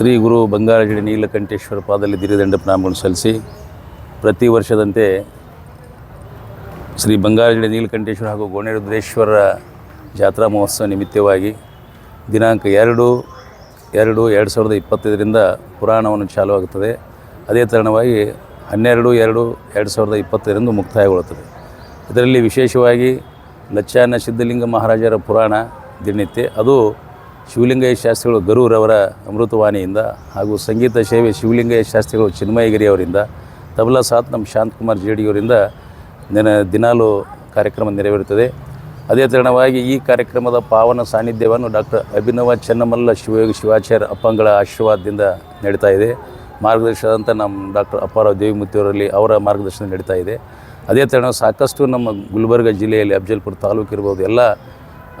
ಶ್ರೀ ಗುರು ಬಂಗಾರಗಿರಿ ನೀಲಕಂಠೇಶ್ವರ ಪಾದಲ್ಲಿ ದಿರಿದಂಡ ಪ್ರಣಾಮಗಳನ್ನು ಸಲ್ಲಿಸಿ ಪ್ರತಿ ವರ್ಷದಂತೆ ಶ್ರೀ ಬಂಗಾರಗಿರಿ ನೀಲಕಂಠೇಶ್ವರ ಹಾಗೂ ಗೋಣೆರುದ್ರೇಶ್ವರ ಜಾತ್ರಾ ಮಹೋತ್ಸವ ನಿಮಿತ್ತವಾಗಿ ದಿನಾಂಕ ಎರಡು ಎರಡು ಎರಡು ಸಾವಿರದ ಇಪ್ಪತ್ತೈದರಿಂದ ಪುರಾಣವನ್ನು ಚಾಲುವಾಗುತ್ತದೆ. ಅದೇ ತರಣವಾಗಿ ಹನ್ನೆರಡು, ಎರಡು ಎರಡು ಸಾವಿರದ ಇಪ್ಪತ್ತೈದರಂದು ಮುಕ್ತಾಯಗೊಳ್ಳುತ್ತದೆ. ಇದರಲ್ಲಿ ವಿಶೇಷವಾಗಿ ಲಚ್ಚಾನ ಸಿದ್ಧಲಿಂಗ ಮಹಾರಾಜರ ಪುರಾಣ ದಿನನಿತ್ಯ. ಅದು ಶಿವಲಿಂಗಯ್ಯ ಶಾಸ್ತ್ರಿಗಳು ಗರೂರವರ ಅಮೃತವಾಣಿಯಿಂದ ಹಾಗೂ ಸಂಗೀತ ಸೇವೆ ಶಿವಲಿಂಗಯ್ಯ ಶಾಸ್ತ್ರಿಗಳು ಚಿನ್ಮಯಗಿರಿ ಅವರಿಂದ ತಬಲಾ ಸಾತ್ ನಮ್ಮ ಶಾಂತಕುಮಾರ್ ಜೇಡಿಯವರಿಂದ ದಿನ ದಿನಾಲು ಕಾರ್ಯಕ್ರಮ ನೆರವೇರುತ್ತದೆ. ಅದೇ ತರಣವಾಗಿ ಈ ಕಾರ್ಯಕ್ರಮದ ಪಾವನ ಸಾನ್ನಿಧ್ಯವನ್ನು ಡಾಕ್ಟರ್ ಅಭಿನವ ಚೆನ್ನಮಲ್ಲ ಶಿವಯೋಗ ಶಿವಾಚಾರ್ಯ ಅಪ್ಪಂಗಳ ಆಶೀರ್ವಾದದಿಂದ ನಡೀತಾ ಇದೆ. ಮಾರ್ಗದರ್ಶನದಂಥ ನಮ್ಮ ಡಾಕ್ಟರ್ ಅಪ್ಪಾರಾವ್ ದೇವಿಮೂರ್ತಿಯವರಲ್ಲಿ ಅವರ ಮಾರ್ಗದರ್ಶನ ನಡೀತಾ ಇದೆ. ಅದೇ ಥರ ಸಾಕಷ್ಟು ನಮ್ಮ ಗುಲ್ಬರ್ಗ ಜಿಲ್ಲೆಯಲ್ಲಿ ಅಫ್ಜಲ್ಪುರ ತಾಲೂಕು ಇರ್ಬೋದು ಎಲ್ಲ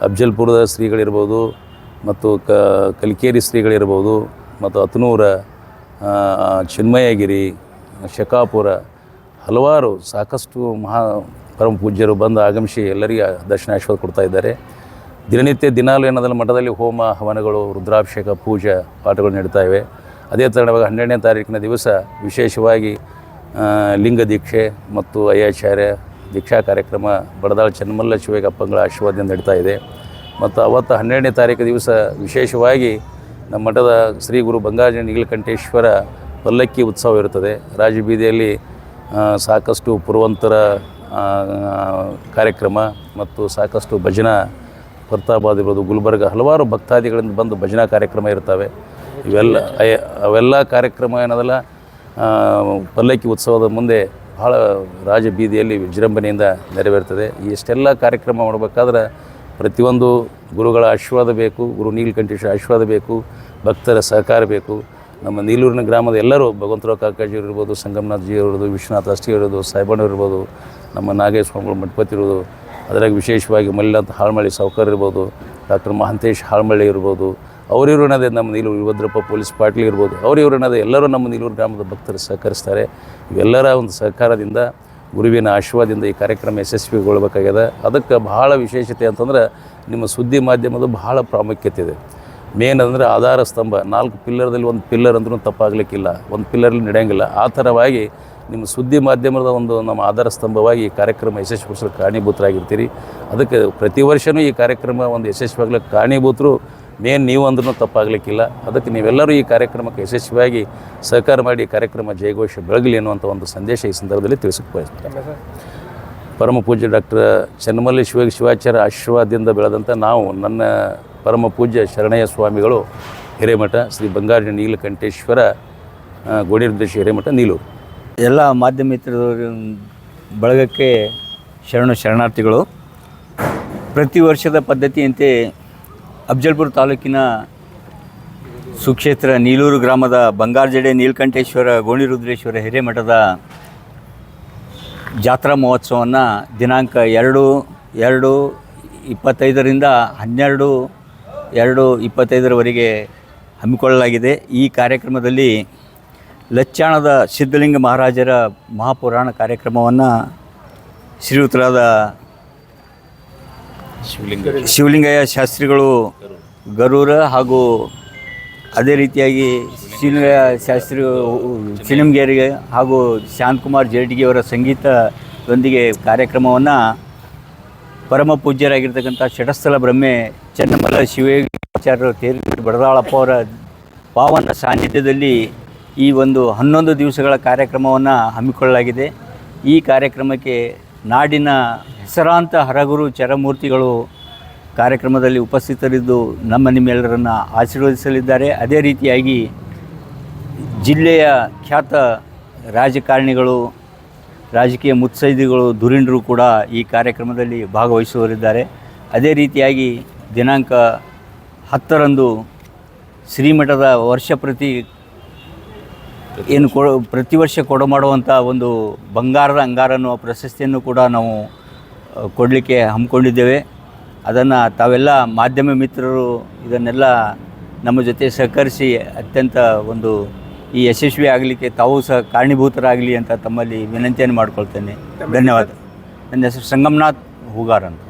ಅಫ್ಜಲ್ಪುರದ ಶ್ರೀಗಳಿರ್ಬೋದು ಮತ್ತು ಕ ಕಲಿಕೇರಿ ಶ್ರೀಗಳಿರ್ಬೋದು ಮತ್ತು ಅತನೂರ ಚಿನ್ಮಯಗಿರಿ, ಶಕಾಪುರ ಹಲವಾರು ಸಾಕಷ್ಟು ಮಹಾ ಪರಮ ಪೂಜ್ಯರು ಬಂದು ಆಗಮಿಸಿ ಎಲ್ಲರಿಗೆ ದರ್ಶನ ಆಶೀರ್ವಾದ ಕೊಡ್ತಾ ಇದ್ದಾರೆ. ದಿನನಿತ್ಯ ದಿನಾಲು ಏನದಲ್ಲ ಮಠದಲ್ಲಿ ಹೋಮ, ಹವನಗಳು, ರುದ್ರಾಭಿಷೇಕ, ಪೂಜೆ ಪಾಠಗಳು ನಡೀತಾ ಇವೆ. ಅದೇ ತರವಾಗಿ ಹನ್ನೆರಡನೇ ತಾರೀಕಿನ ದಿವಸ ವಿಶೇಷವಾಗಿ ಲಿಂಗ ದೀಕ್ಷೆ ಮತ್ತು ಅಯ್ಯಾಚಾರ್ಯ ದೀಕ್ಷಾ ಕಾರ್ಯಕ್ರಮ ಬಡದಾಳ ಚನ್ನಮಲ್ಲ ಶಿವಗಪ್ಪಂಗಳ ಆಶೀರ್ವಾದದಿಂದ ನಡೀತಾ ಇದೆ. ಮತ್ತು ಅವತ್ತು ಹನ್ನೆರಡನೇ ತಾರೀಕು ದಿವಸ ವಿಶೇಷವಾಗಿ ನಮ್ಮ ಮಠದ ಶ್ರೀ ಗುರು ಬಂಗಾರಜ ನೀಲಕಂಠೇಶ್ವರ ಪಲ್ಲಕ್ಕಿ ಉತ್ಸವ ಇರುತ್ತದೆ. ರಾಜಬೀದಿಯಲ್ಲಿ ಸಾಕಷ್ಟು ಪುರವಂತರ ಕಾರ್ಯಕ್ರಮ ಮತ್ತು ಸಾಕಷ್ಟು ಭಜನಾ ಪ್ರತಾಪಾದ ಇರ್ಬೋದು ಗುಲ್ಬರ್ಗ ಹಲವಾರು ಭಕ್ತಾದಿಗಳಿಂದ ಬಂದು ಭಜನಾ ಕಾರ್ಯಕ್ರಮ ಇರ್ತವೆ ಇವೆಲ್ಲ ಅವೆಲ್ಲ ಕಾರ್ಯಕ್ರಮ ಏನದಲ್ಲ ಪಲ್ಲಕ್ಕಿ ಉತ್ಸವದ ಮುಂದೆ ಬಹಳ ರಾಜಬೀದಿಯಲ್ಲಿ ವಿಜೃಂಭಣೆಯಿಂದ ನೆರವೇರ್ತದೆ. ಇಷ್ಟೆಲ್ಲ ಕಾರ್ಯಕ್ರಮ ಮಾಡಬೇಕಾದ್ರೆ ಪ್ರತಿಯೊಂದು ಗುರುಗಳ ಆಶೀರ್ವಾದ ಬೇಕು, ಗುರು ನೀಲಕಂಠೇಶ್ವರ ಆಶೀರ್ವಾದ ಬೇಕು, ಭಕ್ತರ ಸಹಕಾರ ಬೇಕು. ನಮ್ಮ ನೀಲೂರಿನ ಗ್ರಾಮದ ಎಲ್ಲರೂ, ಭಗವಂತರಾವ್ ಕಾಕಾಜಿ ಇರ್ಬೋದು ಸಂಗಮನಾಥ್ ಜಿ ಇರ್ಬೋದು, ವಿಶ್ವನಾಥ್ ಅಷ್ಟಿ ಇರ್ಬೋದು ಸಾಯಿಬಣ್ಣ ಇರ್ಬೋದು, ನಮ್ಮ ನಾಗೇಶ್ ಸ್ವಾಮಿಗಳು ಮಠಪತಿ ಇರೋದು ಅದರಾಗ ವಿಶೇಷವಾಗಿ ಮಲ್ಲಿನಾಥ್ ಹಾಳ್ಮಳ್ಳಿ ಸಾವ್ಕರ್ ಇರ್ಬೋದು, ಡಾಕ್ಟರ್ ಮಹಂತೇಶ್ ಹಾಳ್ಮಳ್ಳಿ ಇರ್ಬೋದು ಅವರಿವರು ಅನ್ನೋದೇ ನಮ್ಮ ನೀಲೂರು ಯುವದ್ರಪ್ಪ ಪೊಲೀಸ್ ಪಾಟ್ಲಿ ಇರ್ಬೋದು ಅವರಿವರು ಅನ್ನೋದೇ ಎಲ್ಲರೂ ನಮ್ಮ ನೀಲೂರು ಗ್ರಾಮದ ಭಕ್ತರು ಸಹಕರಿಸ್ತಾರೆ. ಇವೆಲ್ಲರ ಒಂದು ಸಹಕಾರದಿಂದ ಗುರುವಿನ ಆಶೀರ್ವಾದದಿಂದ ಈ ಕಾರ್ಯಕ್ರಮ ಯಶಸ್ವಿಗೊಳ್ಳಬೇಕಾಗಿದೆ ಅದಕ್ಕೆ ಬಹಳ ವಿಶೇಷತೆ ಅಂತಂದ್ರೆ ನಿಮ್ಮ ಸುದ್ದಿ ಮಾಧ್ಯಮದ ಬಹಳ ಪ್ರಾಮುಖ್ಯತೆ ಇದೆ. ಮೇನ್ ಅಂದರೆ ಆಧಾರ ಸ್ತಂಭ, ನಾಲ್ಕು ಪಿಲ್ಲರ್ದಲ್ಲಿ ಒಂದು ಪಿಲ್ಲರ್ ಅಂದ್ರೂ ತಪ್ಪಾಗಲಿಕ್ಕಿಲ್ಲ, ಒಂದು ಪಿಲ್ಲರ್ಲಿ ನಡೆಯಂಗಿಲ್ಲ. ಆ ಥರವಾಗಿ ನಿಮ್ಮ ಸುದ್ದಿ ಮಾಧ್ಯಮದ ಒಂದು ನಮ್ಮ ಆಧಾರ ಸ್ತಂಭವಾಗಿ ಈ ಕಾರ್ಯಕ್ರಮ ಯಶಸ್ವಿಗೊಳಿಸಲು ಕಾರಣೀಭೂತರಾಗಿರ್ತೀರಿ. ಅದಕ್ಕೆ ಪ್ರತಿ ವರ್ಷವೂ ಈ ಕಾರ್ಯಕ್ರಮ ಒಂದು ಯಶಸ್ವಿಯಾಗಲಿಕ್ಕೆ ಕಾರಣೀಭೂತರು ಮೇನ್ ನೀವು ಅಂದ್ರೂ ತಪ್ಪಾಗಲಿಕ್ಕಿಲ್ಲ. ಅದಕ್ಕೆ ನೀವೆಲ್ಲರೂ ಈ ಕಾರ್ಯಕ್ರಮಕ್ಕೆ ಯಶಸ್ವಿಯಾಗಿ ಸಹಕಾರ ಮಾಡಿ ಈ ಕಾರ್ಯಕ್ರಮ ಜಯಘೋಷ ಬೆಳಗಲಿ ಅನ್ನುವಂಥ ಒಂದು ಸಂದೇಶ ಈ ಸಂದರ್ಭದಲ್ಲಿ ತಿಳಿಸಕ್ಕೆ ಬಯಸ್ತೀನಿ. ಪರಮ ಪೂಜ್ಯ ಡಾಕ್ಟರ್ ಚನ್ನಮಲ್ಲಿ ಶಿವ ಶಿವಾಚಾರ್ಯ ಆಶೀರ್ವಾದದಿಂದ ಬೆಳೆದಂಥ ನಾವು ನನ್ನ ಪರಮ ಪೂಜ್ಯ ಶರಣಯ್ಯ ಸ್ವಾಮಿಗಳು ಹಿರೇಮಠ ಶ್ರೀ ಬಂಗಾರ ನೀಲಕಂಠೇಶ್ವರ ಗೋಡಿರ್ದೇಶ ಹಿರೇಮಠ ನೀಲೂರು. ಎಲ್ಲ ಮಾಧ್ಯಮ ಬಳಗಕ್ಕೆ ಶರಣ ಶರಣಾರ್ಥಿಗಳು ಪ್ರತಿ ವರ್ಷದ ಪದ್ಧತಿಯಂತೆ ಅಫ್ಜಲ್ಪುರ ತಾಲೂಕಿನ ಸುಕ್ಷೇತ್ರ ನೀಲೂರು ಗ್ರಾಮದ ಬಂಗಾರಜಡೆ ನೀಲಕಂಠೇಶ್ವರ ಗೋಣಿರುದ್ರೇಶ್ವರ ಹಿರೇಮಠದ ಜಾತ್ರಾ ಮಹೋತ್ಸವವನ್ನು ದಿನಾಂಕ ಎರಡು ಎರಡು ಇಪ್ಪತ್ತೈದರಿಂದ ಹನ್ನೆರಡು, ಎರಡು ಇಪ್ಪತ್ತೈದರವರೆಗೆ ಹಮ್ಮಿಕೊಳ್ಳಲಾಗಿದೆ. ಈ ಕಾರ್ಯಕ್ರಮದಲ್ಲಿ ಲಚ್ಚಾಣದ ಸಿದ್ಧಲಿಂಗ ಮಹಾರಾಜರ ಮಹಾಪುರಾಣ ಕಾರ್ಯಕ್ರಮವನ್ನು ಶ್ರೀಯುತರಾದ ಶಿವಲಿಂಗ. ಶಿವಲಿಂಗಯ್ಯ ಶಾಸ್ತ್ರಿಗಳು ಗರೂರ ಹಾಗೂ ಅದೇ ರೀತಿಯಾಗಿ ಶಿವಲಿಂಗಯ್ಯ ಶಾಸ್ತ್ರಿ ಚಿಲಿಮ್ಗೇರಿಗೆ ಹಾಗೂ ಶಾಂತಕುಮಾರ್ ಜೇಟ್ಗಿಯವರ ಸಂಗೀತದೊಂದಿಗೆ ಕಾರ್ಯಕ್ರಮವನ್ನು ಪರಮ ಪೂಜ್ಯರಾಗಿರ್ತಕ್ಕಂಥ ಷಟಸ್ಥಲ ಬ್ರಹ್ಮೆ ಚೆನ್ನಮಲ್ಲ ಶಿವಾಚಾರ್ಯರು ತೇರಿ ಬಡದಾಳಪ್ಪ ಅವರ ಪಾವನ ಸಾನ್ನಿಧ್ಯದಲ್ಲಿ ಈ ಒಂದು ಹನ್ನೊಂದು ದಿವಸಗಳ ಕಾರ್ಯಕ್ರಮವನ್ನು ಹಮ್ಮಿಕೊಳ್ಳಲಾಗಿದೆ. ಈ ಕಾರ್ಯಕ್ರಮಕ್ಕೆ ನಾಡಿನ ಹೆಸರಾಂತ ಹರಗುರು ಚರಮೂರ್ತಿಗಳು ಕಾರ್ಯಕ್ರಮದಲ್ಲಿ ಉಪಸ್ಥಿತರಿದ್ದು ನಮ್ಮ ನಿಮ್ಮೆಲ್ಲರನ್ನು ಆಶೀರ್ವದಿಸಲಿದ್ದಾರೆ. ಅದೇ ರೀತಿಯಾಗಿ ಜಿಲ್ಲೆಯ ಖ್ಯಾತ ರಾಜಕಾರಣಿಗಳು, ರಾಜಕೀಯ ಮುತ್ಸೈದಿಗಳು, ಧುರೀಣರು ಕೂಡ ಈ ಕಾರ್ಯಕ್ರಮದಲ್ಲಿ ಭಾಗವಹಿಸುವರಿದ್ದಾರೆ ಅದೇ ರೀತಿಯಾಗಿ ದಿನಾಂಕ ಹತ್ತರಂದು ಶ್ರೀಮಠದ ವರ್ಷ ಪ್ರತಿ ಏನು ಕೊ ಪ್ರತಿ ವರ್ಷ ಕೊಡ ಮಾಡುವಂಥ ಒಂದು ಬಂಗಾರದ ಅಂಗಾರ ಅನ್ನುವ ಪ್ರಶಸ್ತಿಯನ್ನು ಕೂಡ ನಾವು ಕೊಡಲಿಕ್ಕೆ ಹಮ್ಮಿಕೊಂಡಿದ್ದೇವೆ. ಅದನ್ನು ತಾವೆಲ್ಲ ಮಾಧ್ಯಮ ಮಿತ್ರರು ಇದನ್ನೆಲ್ಲ ನಮ್ಮ ಜೊತೆ ಸಹಕರಿಸಿ ಅತ್ಯಂತ ಒಂದು ಈ ಯಶಸ್ವಿ ಆಗಲಿಕ್ಕೆ ತಾವು ಸಹ ಕಾರಣೀಭೂತರಾಗಲಿ ಅಂತ ತಮ್ಮಲ್ಲಿ ವಿನಂತಿಯನ್ನು ಮಾಡ್ಕೊಳ್ತೇನೆ. ಧನ್ಯವಾದ. ನನ್ನ ಹೆಸರು ಸಂಗಮನಾಥ್ ಹೂಗಾರ್ ಅಂತ.